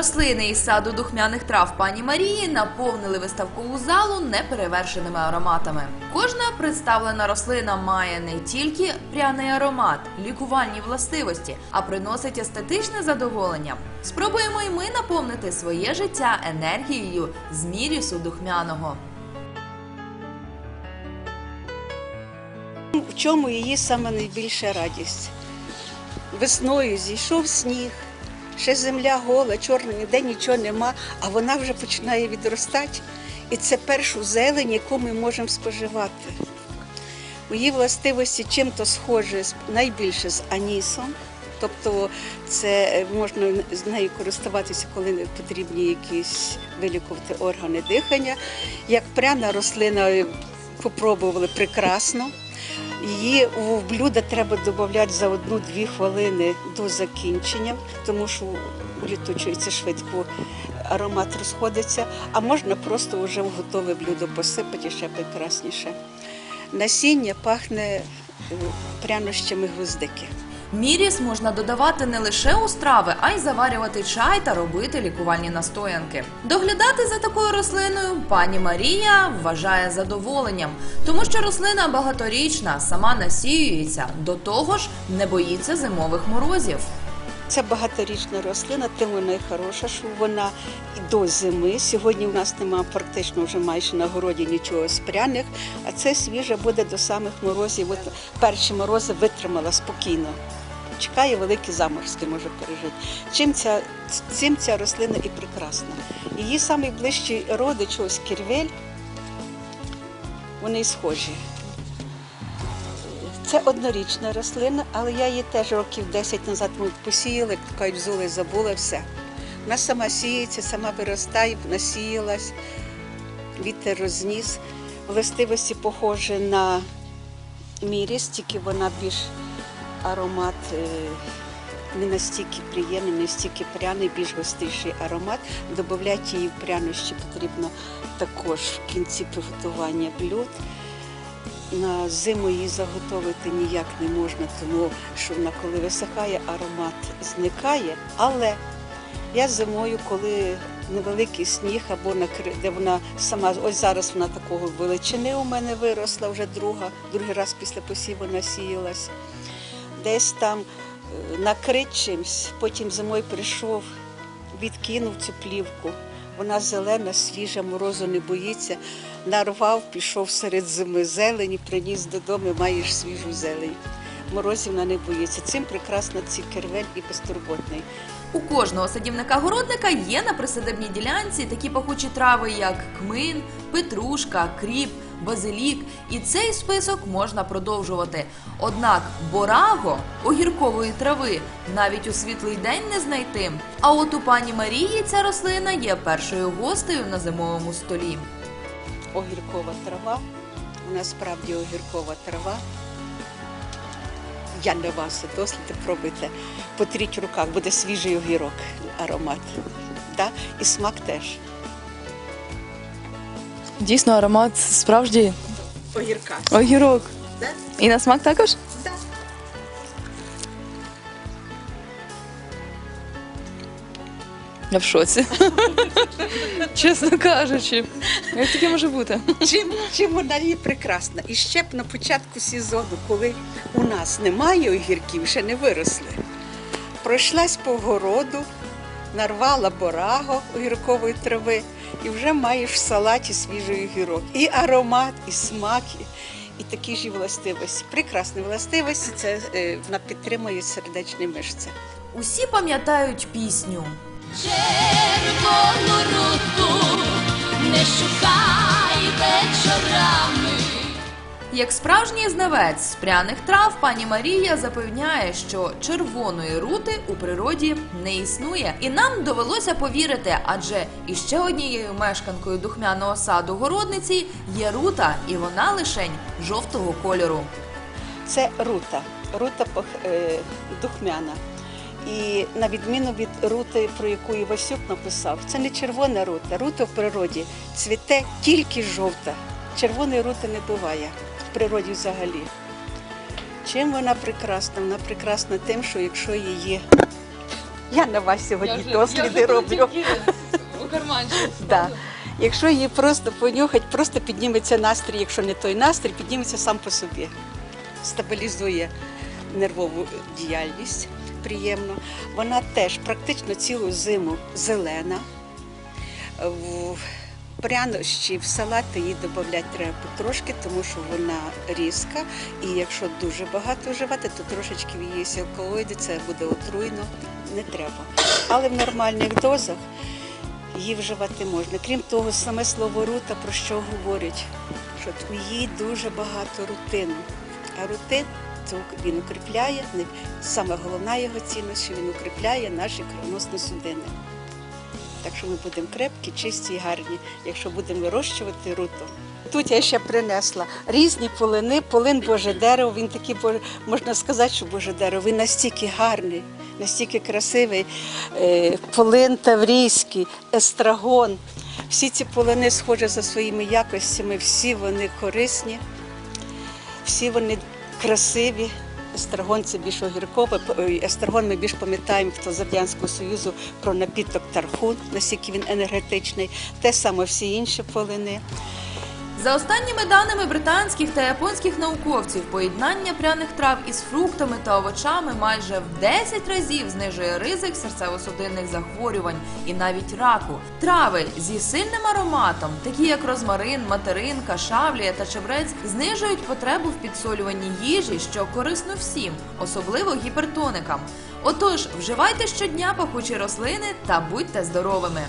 Рослини із саду духмяних трав пані Марії наповнили виставкову залу неперевершеними ароматами. Кожна представлена рослина має не тільки пряний аромат, лікувальні властивості, а приносить естетичне задоволення. Спробуємо й ми наповнити своє життя енергією з мірісу духмяного. В чому її саме найбільша радість? Весною зійшов сніг, ще земля гола, чорна, ніде нічого нема, а вона вже починає відростати. І це першу зелень, яку ми можемо споживати. У її властивості чим-то схоже найбільше з анісом. Тобто це е, можна з нею користуватися, коли не потрібні якісь вилікувати органи дихання. Як пряна рослина е, попробували прекрасно. Її в блюдо треба додати за одну-дві хвилини до закінчення, тому що улітучується швидко, аромат розходиться, а можна просто вже в готове блюдо посипати ще прекрасніше. Насіння пахне е, прянощами гвоздики. Міріс можна додавати не лише у страви, а й заварювати чай та робити лікувальні настоянки. Доглядати за такою рослиною пані Марія вважає задоволенням, тому що рослина багаторічна, сама насіюється, до того ж не боїться зимових морозів. Це багаторічна рослина, тим вона і хороша, що вона і до зими. Сьогодні у нас немає практично вже майже на городі нічого з пряних, а це свіже буде до самих морозів. От перші морози витримала спокійно. Чекає великі заморозки, може пережити. Чим ця, цим ця рослина і прекрасна. Її найближчий родич ось кірвель, вони схожі. Це однорічна рослина, але я її теж років 10 назад ми посіяла, кажуть, взула і забула все. Вона сама сіється, сама виростає, насіялась, вітер розніс. Властивості похожі на міріс, тільки вона більш аромат е, не настільки приємний, не настільки пряний, більш густіший аромат. Додати її в прянощі потрібно також в кінці приготування блюд. На зиму її заготовити ніяк не можна, тому що вона, коли висихає, аромат зникає. Але я зимою, коли невеликий сніг або накри... де вона сама, ось зараз вона такого величини у мене виросла, вже друга, другий раз після посіву насіялась. Десь там е, накрить чимсь, потім зимою прийшов, відкинув цю плівку. Вона зелена, свіжа, морозу не боїться. Нарвав, пішов серед зими зелені, приніс додому, маєш свіжу зелень. Морозів вона не боїться. Цим прекрасна ці кервель і безтурботний. У кожного садівника-городника є на присадибній ділянці такі пахучі трави, як кмин, петрушка, кріп, базилік. І цей список можна продовжувати. Однак бораго огіркової трави навіть у світлий день не знайти. А от у пані Марії ця рослина є першою гостею на зимовому столі. Огіркова трава. Вона справді огіркова трава. Я на вас досліди пробуйте. Потріть в руках, буде свіжий огірок, аромат. Да? І смак теж. Дійсно, аромат справжній Огірка. огірок. Да? І на смак також? Да. Я в шоці. Чесно кажучи. Як таке може бути? Чим, чим вона є прекрасна? І ще б на початку сезону, коли у нас немає огірків, ще не виросли. Пройшлась по городу, нарвала бораго огіркової трави і вже маєш в салаті свіжий огірок. І аромат, і смак, і, і такі ж і властивості. Прекрасні властивості це е, вона підтримує сердечні мишці. Усі пам'ятають пісню. Червону Як справжній знавець з пряних трав, пані Марія запевняє, що червоної рути у природі не існує, і нам довелося повірити, адже іще однією мешканкою духмяного саду городниці є рута, і вона лишень жовтого кольору. Це рута, рута е, духмяна. І на відміну від рути, про яку Івасюк написав, це не червона рута. Рута в природі цвіте тільки жовта. Червоної рути не буває в природі взагалі. Чим вона прекрасна? Вона прекрасна тим, що якщо її Я на вас сьогодні досліди роблю. У. Да. Якщо її просто понюхати, просто підніметься настрій. Якщо не той настрій, підніметься сам по собі. Стабілізує нервову діяльність приємно. Вона теж практично цілу зиму зелена. Прянощі, в салати її додати треба потрошки, тому що вона різка. І якщо дуже багато вживати, то трошечки в її алкалоїди, це буде отруйно, не треба. Але в нормальних дозах її вживати можна. Крім того, саме слово рута про що говорить? Що у їй дуже багато рутину. А рутин він укріпляє, саме головна його цінність, що він укріпляє наші кровоносні судини. Так що ми будемо крепкі, чисті і гарні, якщо будемо вирощувати руту. Тут я ще принесла різні полини, полин Боже дерево. Він такий можна сказати, що Боже дерево. Він настільки гарний, настільки красивий. Е, Полин таврійський, естрагон. Всі ці полини схожі за своїми якостями, всі вони корисні, всі вони красиві. Естрагон це більш огіркове. Естрагон ми більш пам'ятаємо, хто з Радянського Союзу про напіток тархун, наскільки він енергетичний. Те саме всі інші полини. За останніми даними британських та японських науковців, поєднання пряних трав із фруктами та овочами майже в 10 разів знижує ризик серцево-судинних захворювань і навіть раку. Трави зі сильним ароматом, такі як розмарин, материнка, шавлія та чебрець, знижують потребу в підсолюванні їжі, що корисно всім, особливо гіпертоникам. Отож, вживайте щодня пахучі рослини та будьте здоровими.